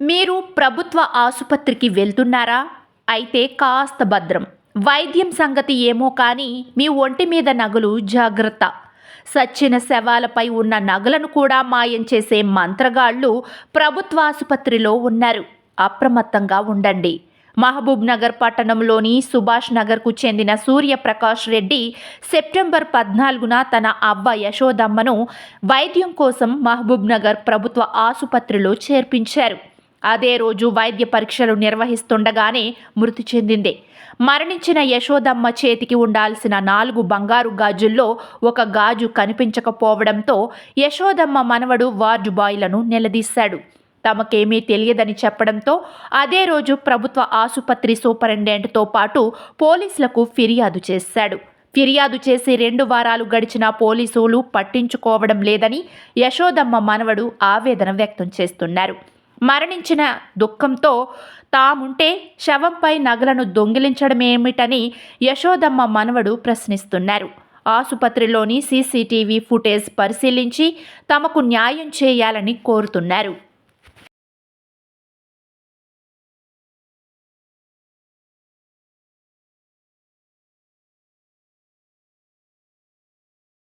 మీరు ప్రభుత్వ ఆసుపత్రికి వెళ్తున్నారా? అయితే కాస్త భద్రం. వైద్యం సంగతి ఏమో కానీ మీ ఒంటి మీద నగలు జాగ్రత్త. సచ్చిన శవాలపై ఉన్న నగలను కూడా మాయం చేసే మంత్రగాళ్ళు ప్రభుత్వ ఆసుపత్రిలో ఉన్నారు. అప్రమత్తంగా ఉండండి. మహబూబ్ నగర్ పట్టణంలోని సుభాష్ నగర్కు చెందిన సూర్యప్రకాష్ రెడ్డి సెప్టెంబర్ పద్నాలుగున తన అవ్వ యశోదమ్మను వైద్యం కోసం మహబూబ్ నగర్ ప్రభుత్వ ఆసుపత్రిలో చేర్పించారు. అదే రోజు వైద్య పరీక్షలు నిర్వహిస్తుండగానే మృతి చెందింది. మరణించిన యశోదమ్మ చేతికి ఉండాల్సిన నాలుగు బంగారు గాజుల్లో ఒక గాజు కనిపించకపోవడంతో యశోదమ్మ మనవడు వార్డు బాయ్లను నిలదీశాడు. తమకేమీ తెలియదని చెప్పడంతో అదే రోజు ప్రభుత్వ ఆసుపత్రి సూపరింటెండెంట్తో పాటు పోలీసులకు ఫిర్యాదు చేశాడు. ఫిర్యాదు చేసి రెండు వారాలు గడిచిన పోలీసులు పట్టించుకోవడం లేదని యశోదమ్మ మనవడు ఆవేదన వ్యక్తం చేస్తున్నారు. మరణించిన దుఃఖంతో తాముంటే శవంపై నగలను దొంగిలించడమేమిటని యశోదమ్మ మనవడు ప్రశ్నిస్తున్నారు. ఆసుపత్రిలోని సీసీటీవీ ఫుటేజ్ పరిశీలించి తమకు న్యాయం చేయాలని కోరుతున్నారు.